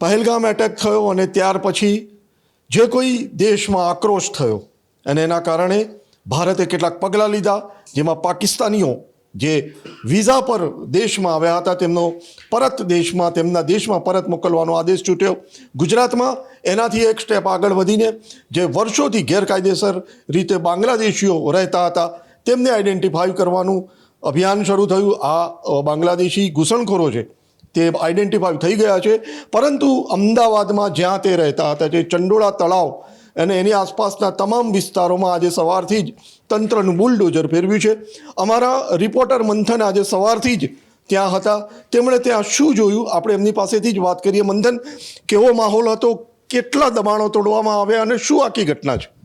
Pahalgam attack થયો અને ત્યાર પછી જે કોઈ દેશમાં આક્રોશ થયો અને એના કારણે ભારતે કેટલાક પગલાં લીધા, જેમાં પાકિસ્તાનીઓ જે વિઝા પર દેશમાં આવ્યા હતા, તેમનો પરત દેશમાં, તેમના દેશમાં પરત મોકલવાનો આદેશ છૂટ્યો ગુજરાતમાં એનાથી એક સ્ટેપ આગળ વધીને જે વર્ષોથી ગેરકાયદેસર રીતે બાંગ્લાદેશીઓ રહેતા હતા, તેમને આઈડેન્ટિફાઈ કરવાનું અભિયાન શરૂ થયું. આ બાંગ્લાદેશી ઘૂસણખોરો છે. તે આઈડેન્ટિફાઈ થઈ ગયા છે. પરંતુ અમદાવાદમાં જ્યાં તે રહેતા હતા, જે ચંડોળા તળાવ અને એની આસપાસના તમામ વિસ્તારોમાં આજે સવારથી જ તંત્રનું બુલડોઝર ફેરવ્યું છે. અમારા રિપોર્ટર મંથન આજે સવારથી જ ત્યાં હતા. તેમણે ત્યાં શું જોયું? આપણે એમની પાસેથી જ વાત કરીએ. મંથન, કેવો માહોલ હતો? કેટલા દબાણો તોડવામાં આવ્યા અને શું આખી ઘટના છે?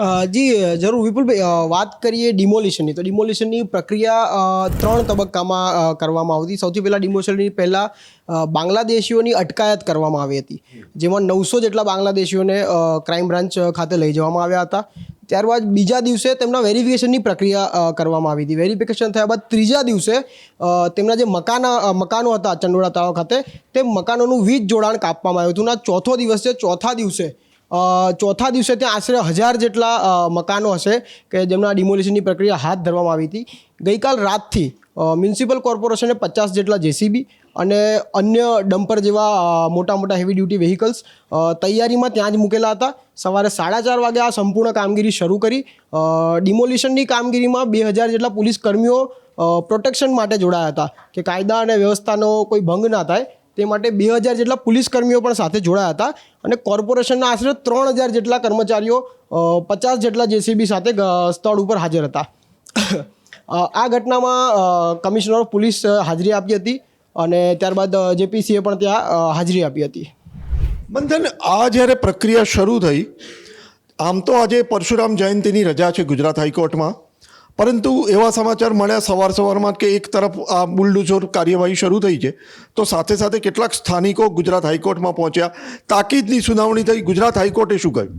જી, જરૂર, વિપુલભાઈ વાત કરીએ ડિમોલિશનની તો ડિમોલિશનની પ્રક્રિયા ત્રણ તબક્કામાં કરવામાં આવતી. સૌથી પહેલાં ડિમોલિશનની પહેલાં બાંગ્લાદેશીઓની અટકાયત કરવામાં આવી હતી. જેમાં નવસો જેટલા બાંગ્લાદેશીઓને ક્રાઇમ બ્રાન્ચ ખાતે લઈ જવામાં આવ્યા હતા. ત્યારબાદ બીજા દિવસે તેમના વેરિફિકેશનની પ્રક્રિયા કરવામાં આવી હતી. વેરિફિકેશન થયા બાદ ત્રીજા દિવસે તેમના જે મકાના મકાનો હતા ચંડોળા તળાવ ખાતે, તે મકાનોનું વીજ જોડાણ કાપવામાં આવ્યું હતું. અને ચોથો દિવસ ચોથા દિવસે ચોથા દિવસે ત્યાં આશરે હજાર જેટલા મકાનો હશે કે જેમના ડિમોલિશનની પ્રક્રિયા હાથ ધરવામાં આવી હતી. ગઈકાલ રાતથી મ્યુનિસિપલ કોર્પોરેશને પચાસ જેટલા જેસીબી અને અન્ય ડમ્પર જેવા મોટા મોટા હેવી ડ્યુટી વ્હીકલ્સ તૈયારીમાં ત્યાં જ મૂકેલા હતા. સવારે સાડા ચાર વાગે આ સંપૂર્ણ કામગીરી શરૂ કરી. ડિમોલિશનની કામગીરીમાં બે હજાર જેટલા પોલીસ કર્મીઓ પ્રોટેક્શન માટે જોડાયા હતા કે કાયદા અને વ્યવસ્થાનો કોઈ ભંગ ના થાય. તે માટે બે હજાર જેટલા પોલીસ કર્મીઓ પણ સાથે જોડાયા હતા અને કોર્પોરેશનના આશરે ત્રણ હજાર જેટલા કર્મચારીઓ પચાસ જેટલા જેસીબી સાથે સ્થળ ઉપર હાજર હતા. આ ઘટનામાં કમિશનર ઓફ પોલીસ હાજરી આપી હતી અને ત્યારબાદ જેપીસીએ પણ ત્યાં હાજરી આપી હતી. બંધન આ જ્યારે પ્રક્રિયા શરૂ થઈ, આમ તો આજે પરશુરામ જયંતિની રજા છે ગુજરાત હાઈકોર્ટમાં. પરંતુ એવા સમાચાર મળ્યા સવાર સવારમાં કે એક તરફ આ બુલડોઝર કાર્યવાહી શરૂ થઈ છે, તો સાથે સાથે કેટલાક સ્થાનિકો ગુજરાત હાઈકોર્ટમાં પહોંચ્યા. તાકીદની સુનાવણી થઈ. ગુજરાત હાઈકોર્ટે શું કહ્યું?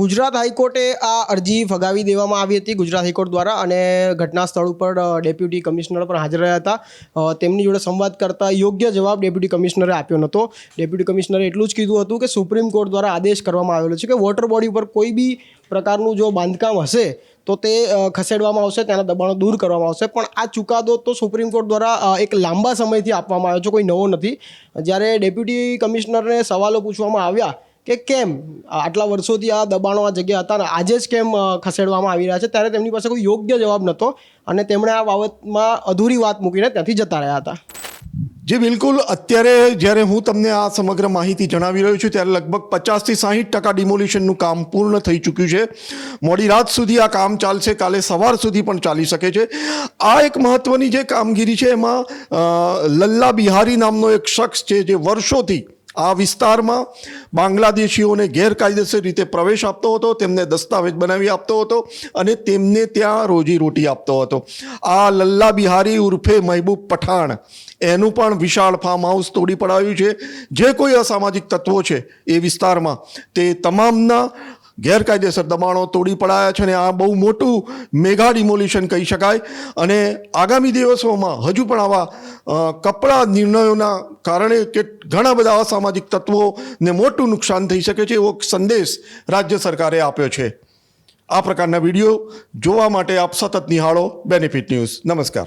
ગુજરાત હાઈકોર્ટે આ અરજી ફગાવી દેવામાં આવી હતી ગુજરાત હાઈકોર્ટ દ્વારા અને ઘટના સ્થળ ઉપર ડેપ્યુટી કમિશનર પણ હાજર રહ્યા હતા. તેમની જોડે સંવાદ કરતા યોગ્ય જવાબ ડેપ્યુટી કમિશનરે આપ્યો નહોતો. ડેપ્યુટી કમિશનરે એટલું જ કીધું હતું કે સુપ્રીમ કોર્ટ દ્વારા આદેશ કરવામાં આવેલો છે કે વોટર બોડી ઉપર કોઈ બી પ્રકારનું જો બાંધકામ હશે, તો તે ખસેડવામાં આવશે તેના દબાણો દૂર કરવામાં આવશે. પણ આ ચુકાદો તો સુપ્રીમ કોર્ટ દ્વારા એક લાંબા સમયથી આપવામાં આવ્યો છે, કોઈ નવો નથી. જ્યારે ડેપ્યુટી કમિશનરને સવાલો પૂછવામાં આવ્યા કે કેમ આટલા વર્ષોથી આ દબાણો આ જગ્યા હતા ને આજે જ કેમ ખસેડવામાં આવી રહ્યા છે, ત્યારે તેમની પાસે કોઈ યોગ્ય જવાબ નહોતો અને તેમણે આ બાબતમાં અધૂરી વાત મૂકીને ત્યાંથી જતા રહ્યા હતા. જી બિલકુલ અત્યારે જ્યારે હું તમને આ સમગ્ર માહિતી જણાવી રહ્યો છું, ત્યારે લગભગ પચાસથી સાહીઠ ટકા ડિમોલિશનનું કામ પૂર્ણ થઈ ચૂક્યું છે. મોડી રાત સુધી આ કામ ચાલશે, કાલે સવાર સુધી પણ ચાલી શકે છે. આ એક મહત્વની જે કામગીરી છે, એમાં લલ્લા બિહારી નામનો એક શખ્સ છે, જે વર્ષોથી આ વિસ્તારમાં બાંગ્લાદેશીઓને ગેરકાયદેસર રીતે પ્રવેશ આપતો હતો, તેમને દસ્તાવેજ બનાવી આપતો હતો અને તેમને ત્યાં રોજીરોટી આપતો હતો. આ લલ્લા બિહારી ઉર્ફે મહેબૂબ પઠાણ, એનું પણ વિશાળ ફાર્મ હાઉસ તોડી પડાવ્યું છે. જે કોઈ અસામાજિક તત્વો છે એ વિસ્તારમાં, તે તમામના ગેરકાયદેસર દબાણો તોડી પડાયા છે અને આ બહુ મોટું મેગા ડિમોલિશન કહી શકાય. અને આગામી દિવસોમાં હજુ પણ આવા અ, કપડા નિર્ણયોના કારણે કે ઘણા બધા અસામાજિક તત્વોને મોટું નુકસાન થઈ શકે છે એવો સંદેશ રાજ્ય સરકારે આપ્યો છે. આ પ્રકારના વીડિયો જોવા માટે આપ સતત નિહાળો. બેનિફિટ ન્યૂઝ નમસ્કાર.